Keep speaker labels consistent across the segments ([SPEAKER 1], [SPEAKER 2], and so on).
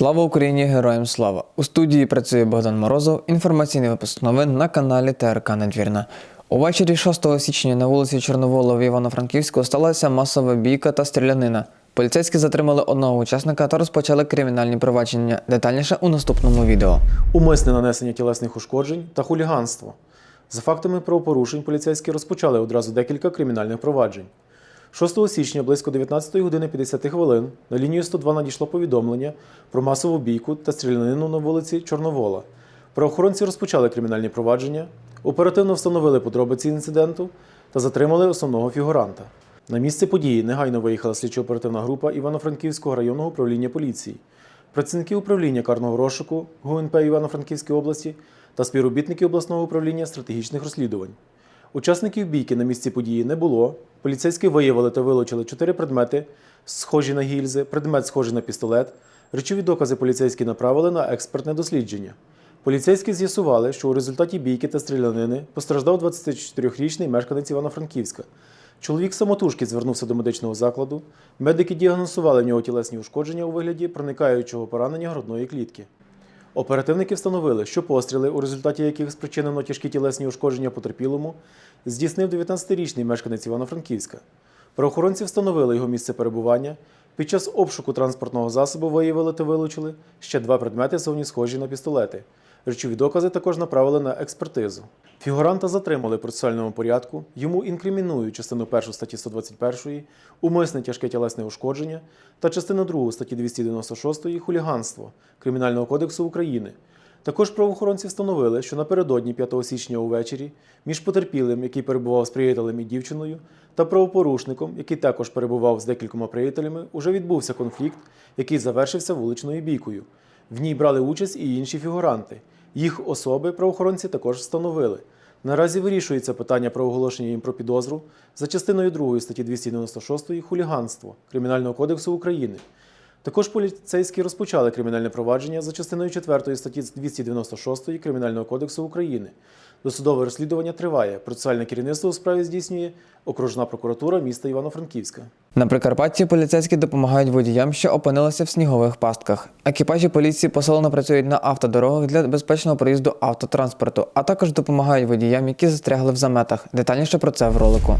[SPEAKER 1] Слава Україні! Героям слава! У студії працює Богдан Морозов. Інформаційний випуск новин на каналі ТРК Надвірна. Увечері 6 січня на вулиці Чорновола в Івано-Франківську сталася масова бійка та стрілянина. Поліцейські затримали одного учасника та розпочали кримінальні провадження. Детальніше у наступному відео.
[SPEAKER 2] Умисне нанесення тілесних ушкоджень та хуліганство. За фактами правопорушень поліцейські розпочали одразу декілька кримінальних проваджень. 6 січня близько 19 години 50 хвилин на лінію 102 надійшло повідомлення про масову бійку та стрілянину на вулиці Чорновола. Правоохоронці розпочали кримінальні провадження, оперативно встановили подробиці інциденту та затримали основного фігуранта. На місце події негайно виїхала слідчо-оперативна група Івано-Франківського районного управління поліції, працівники управління карного розшуку ГУНП Івано-Франківської області та співробітники обласного управління стратегічних розслідувань. Учасників бійки на місці події не було. Поліцейські виявили та вилучили чотири предмети, схожі на гільзи, предмет схожий на пістолет. Речові докази поліцейські направили на експертне дослідження. Поліцейські з'ясували, що у результаті бійки та стрілянини постраждав 24-річний мешканець Івано-Франківська. Чоловік самотужки звернувся до медичного закладу. Медики діагностували в нього тілесні ушкодження у вигляді проникаючого поранення грудної клітки. Оперативники встановили, що постріли, у результаті яких спричинено тяжкі тілесні ушкодження потерпілому, здійснив 19-річний мешканець Івано-Франківська. Правоохоронці встановили його місце перебування. Під час обшуку транспортного засобу виявили та вилучили ще два предмети, зовні схожі на пістолети. Речові докази також направили на експертизу. Фігуранта затримали в процесуальному порядку. Йому інкримінують частину 1 статті 121, умисне тяжке тілесне ушкодження та частину 2 статті 296 хуліганство Кримінального кодексу України. Також правоохоронці встановили, що напередодні 5 січня увечері між потерпілим, який перебував з приятелем і дівчиною, та правопорушником, який також перебував з декількома приятелями, уже відбувся конфлікт, який завершився вуличною бійкою. В ній брали участь і інші фігуранти. Їх особи правоохоронці також встановили. Наразі вирішується питання про оголошення їм про підозру за частиною 2 статті 296 хуліганство Кримінального кодексу України. Також поліцейські розпочали кримінальне провадження за частиною 4 статті 296 Кримінального кодексу України. Досудове розслідування триває. Процесуальне керівництво у справі здійснює окружна прокуратура міста Івано-Франківська.
[SPEAKER 1] На Прикарпатті поліцейські допомагають водіям, що опинилися в снігових пастках. Екіпажі поліції посилено працюють на автодорогах для безпечного проїзду автотранспорту, а також допомагають водіям, які застрягли в заметах. Детальніше про це в ролику.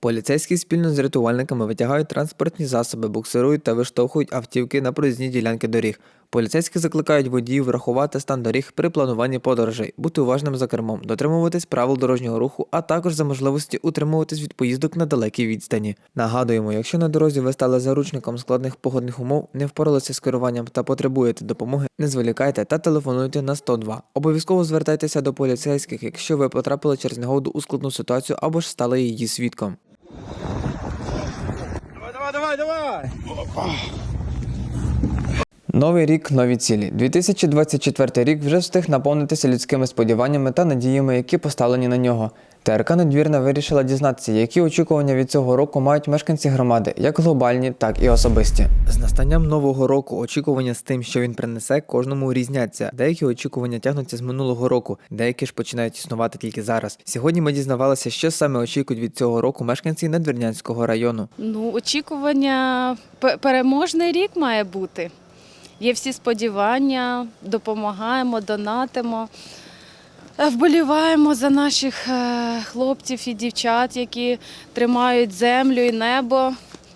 [SPEAKER 1] Поліцейські спільно з рятувальниками витягають транспортні засоби, буксирують та виштовхують автівки на проїзні ділянки доріг. Поліцейські закликають водіїв врахувати стан доріг при плануванні подорожей, бути уважним за кермом, дотримуватись правил дорожнього руху, а також за можливості утримуватись від поїздок на далекій відстані. Нагадуємо, якщо на дорозі ви стали заручником складних погодних умов, не впоралися з керуванням та потребуєте допомоги, не зволікайте та телефонуйте на 102. Обов'язково звертайтеся до поліцейських, якщо ви потрапили через негоду у складну ситуацію або ж стали її свідком.
[SPEAKER 3] Давай, давай, давай, давай!
[SPEAKER 1] Новий рік, нові цілі. 2024 рік вже встиг наповнитися людськими сподіваннями та надіями, які поставлені на нього. ТРК Надвірна вирішила дізнатися, які очікування від цього року мають мешканці громади, як глобальні, так і особисті. З настанням нового року очікування з тим, що він принесе, кожному різняться. Деякі очікування тягнуться з минулого року, деякі ж починають існувати тільки зараз. Сьогодні ми дізнавалися, що саме очікують від цього року мешканці Надвірнянського району.
[SPEAKER 4] Ну, очікування переможний рік має бути. Є всі сподівання, допомагаємо, донатимо, е, вболіваємо за наших е, хлопців і дівчат, які тримають землю і небо.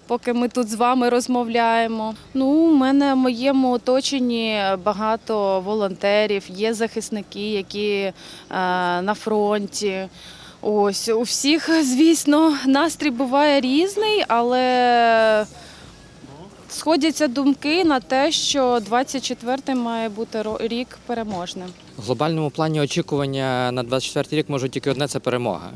[SPEAKER 4] Поки ми тут з вами розмовляємо. Ну, у мене в моєму оточенні багато волонтерів, є захисники, які е, на фронті. Ось у всіх, звісно, настрій буває різний, але сходяться думки на те, що 24-й має бути рік переможним.
[SPEAKER 5] В глобальному плані очікування на 24 рік можуть тільки одне це перемога.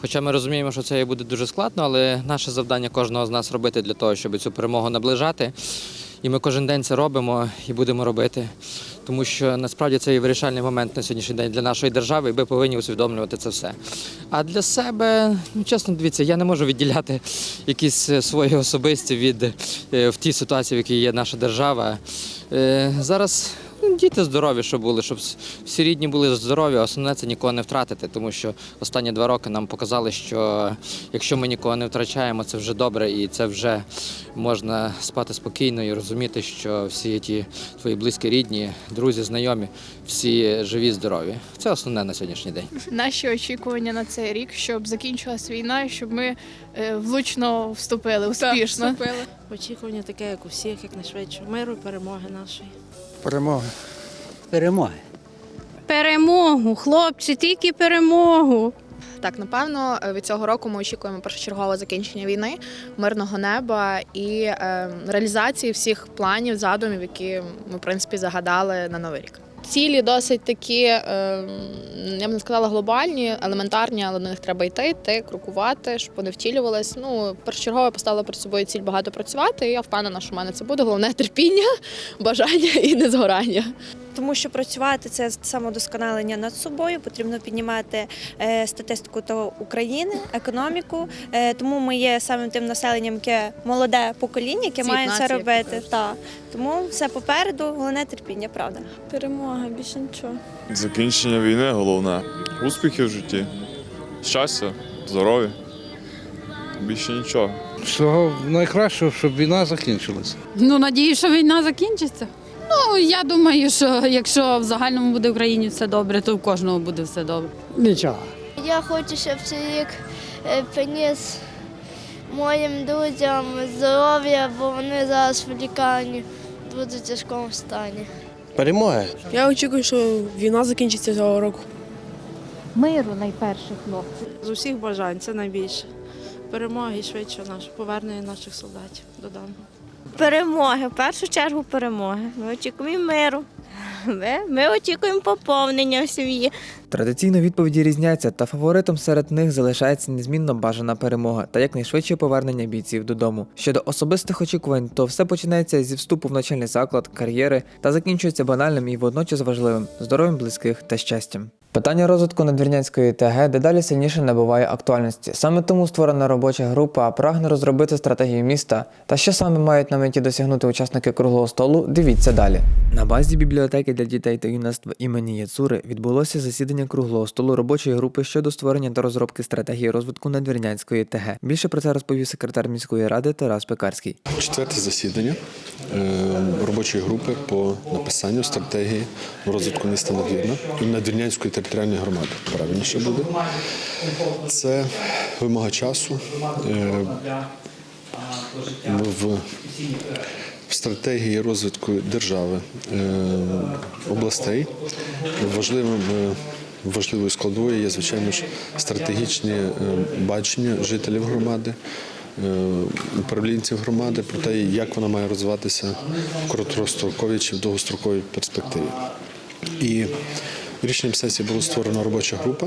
[SPEAKER 5] Хоча ми розуміємо, що це буде дуже складно, але наше завдання кожного з нас робити для того, щоб цю перемогу наближати. І ми кожен день це робимо і будемо робити. Тому що насправді це і вирішальний момент на сьогоднішній день для нашої держави, і ми повинні усвідомлювати це все. А для себе, ну чесно, дивіться, я не можу відділяти якісь е, свої особисті від е, в тій ситуації, в якій є наша держава. Е, Зараз Діти здорові, щоб були, щоб всі рідні були здорові. Основне це нікого не втратити, тому що останні два роки нам показали, що якщо ми нікого не втрачаємо, це вже добре, і це вже можна спати спокійно і розуміти, що всі ті твої близькі рідні, друзі, знайомі, всі живі, здорові. Це основне на сьогоднішній день.
[SPEAKER 6] Наші очікування на цей рік, щоб закінчилась війна, щоб ми е, влучно вступили успішно.
[SPEAKER 7] Вступили Очікування таке, як у всіх, як найшвидше. Миру перемоги нашої.
[SPEAKER 3] Перемоги.
[SPEAKER 8] перемоги.
[SPEAKER 9] Перемогу, хлопці, тільки перемогу.
[SPEAKER 10] Так, напевно, е, від цього року ми очікуємо першочергове закінчення війни, мирного неба і е, реалізації всіх планів, задумів, які ми в принципі загадали на новий рік. Цілі досить такі, е, я б не сказала глобальні, елементарні, але до них треба йти, йти, крокувати, щоб вони втілювались. Ну, першочергово поставила перед собою ціль багато працювати, і я впевнена, що в мене це буде. Головне терпіння, бажання і незгорання.
[SPEAKER 11] Тому що працювати це самодосконалення над собою, потрібно піднімати е, статистику того України, економіку. Е, тому ми є самим тим населенням, яке молоде покоління, яке має це робити. Та. Тому все попереду, головне терпіння, правда.
[SPEAKER 9] Перемога, більше нічого.
[SPEAKER 12] Закінчення війни головне. Успіхи в житті, щастя, здоров'я. Більше нічого.
[SPEAKER 3] Всього найкращого, щоб війна закінчилася.
[SPEAKER 9] Ну, надію, що війна закінчиться. Ну, я думаю, що якщо в загальному буде в Україні все добре, то в кожного буде все добре.
[SPEAKER 3] Нічого.
[SPEAKER 11] Я хочу, щоб цей рік е, приніс моїм друзям здоров'я, бо вони зараз в лікарні в дуже тяжкому стані.
[SPEAKER 3] Перемоги.
[SPEAKER 7] Я очікую, що війна закінчиться цього року.
[SPEAKER 9] Миру найперше, хлопці.
[SPEAKER 7] З усіх бажань це найбільше. Перемоги і швидше наше повернення наших солдатів додому.
[SPEAKER 11] Перемоги, в першу чергу перемоги. Ми очікуємо миру. Ми, ми очікуємо поповнення в сім'ї.
[SPEAKER 1] Традиційно відповіді різняться, та фаворитом серед них залишається незмінно бажана перемога та якнайшвидше повернення бійців додому. Щодо особистих очікувань, то все починається зі вступу в навчальний заклад, кар'єри та закінчується банальним і водночас важливим здоров'ям близьких та щастям. Питання розвитку надвірнянської ТГ дедалі сильніше набуває актуальності. Саме тому створена робоча група прагне розробити стратегію міста. Та що саме мають на меті досягнути учасники круглого столу, дивіться далі. На базі бібліотеки для дітей та юнацтва імені Яцури відбулося засідання круглого столу робочої групи щодо створення та розробки стратегії розвитку надвірнянської ТГ. Більше про це розповів секретар міської ради Тарас Пекарський.
[SPEAKER 8] Четверте засідання е, робочої групи по написанню стратегії розвитку міста Надвірна і Надвірнянської територіальної громади. Правильніше буде. Це вимога часу. Е, В стратегії розвитку держави, е, областей важливим е, важливою складовою є, звичайно ж, стратегічні бачення жителів громади, управлінців громади про те, як вона має розвиватися в короткостроковій чи в довгостроковій перспективі. І рішенням сесії була створена робоча група,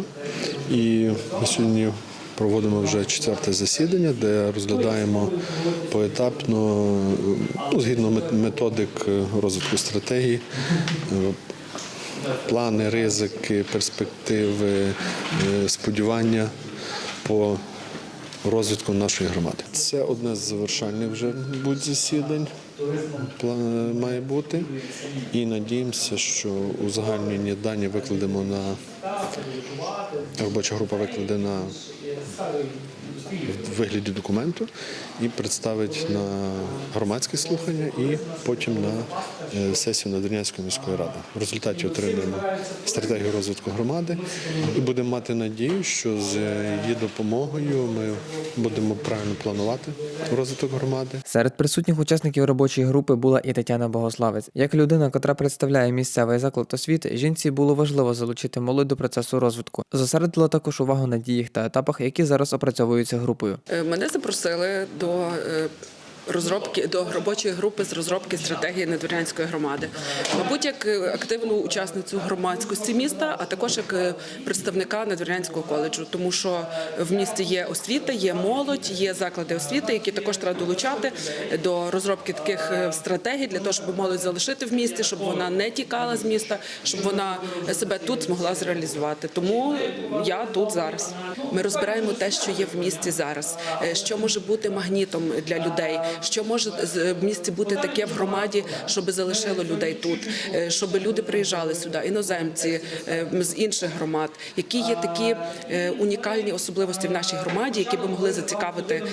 [SPEAKER 8] і ми сьогодні проводимо вже четверте засідання, де розглядаємо поетапно, ну, згідно методик е, розвитку стратегії, е, плани, ризики, перспективи, е, сподівання по розвитку нашої громади. Це одне з завершальних вже будь засідань пла- має бути. І надіємося, що узагальнені дані викладемо на робоча група викладе на в вигляді документу і представить на громадське слухання і потім на е, сесію Надвірнянської міської ради. В результаті отримаємо стратегію розвитку громади і будемо мати надію, що з її допомогою ми будемо правильно планувати розвиток громади.
[SPEAKER 1] Серед присутніх учасників робочої групи була і Тетяна Богославець. Як людина, котра представляє місцевий заклад освіти, жінці було важливо залучити молодь до процесу розвитку. Зосередила також увагу на діях та етапах, які зараз опрацьовуються групою.
[SPEAKER 7] Е, Мене запросили до е, розробки до робочої групи з розробки стратегії надвірнянської громади. Мабуть, як е, активну учасницю громадськості міста, а також як е, представника надвірнянського коледжу, тому що в місті є освіта, є молодь, є заклади освіти, які також треба долучати до розробки таких е, стратегій для того, щоб молодь залишити в місті, щоб вона не тікала з міста, щоб вона себе тут змогла зреалізувати. Тому я тут зараз. Ми розбираємо те, що є в місті зараз, що може бути магнітом для людей, що може в місті бути таке в громаді, щоб залишило людей тут, е, щоб люди приїжджали сюди, іноземці е, з інших громад, які є такі е, унікальні особливості в нашій громаді, які би могли зацікавити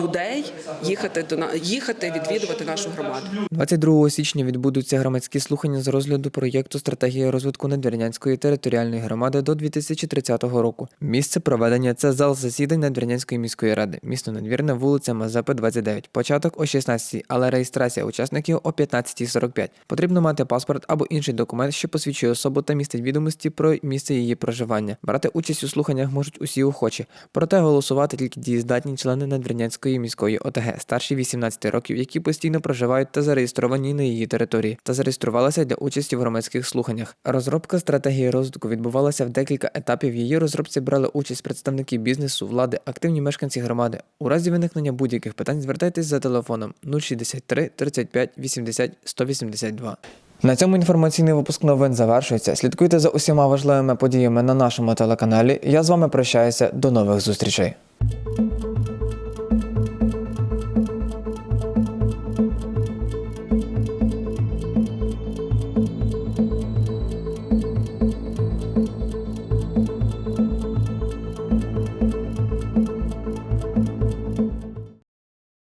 [SPEAKER 7] людей їхати до їхати відвідувати нашу громаду.
[SPEAKER 1] 22 січня відбудуться громадські слухання з розгляду проєкту стратегії розвитку Надвірнянської територіальної громади до 2030 року. Місце проведення це зал засідань Надвірнянської міської ради. Місто Надвірне, вулиця Мазепи, 29. Початок о 16, але реєстрація учасників о 15.45. Потрібно мати паспорт або інший документ, що посвідчує особу та містить відомості про місце її проживання. Брати участь у слуханнях можуть усі охочі, проте голосувати тільки дієздатні члени Надвірнянської міської ОТГ, старші 18 років, які постійно проживають та зареєстровані на її території, та зареєструвалися для участі в громадських слуханнях. Розробка стратегії розвитку відбувалася в декілька етапів. Її розробці брали участь представники бізнесу, влади, активні мешканці громади. У разі виникнення будь-яких питань звертайтесь за телефоном 063 35 80 182. На цьому інформаційний випуск новин завершується. Слідкуйте за усіма важливими подіями на нашому телеканалі. Я з вами прощаюся. До нових зустрічей.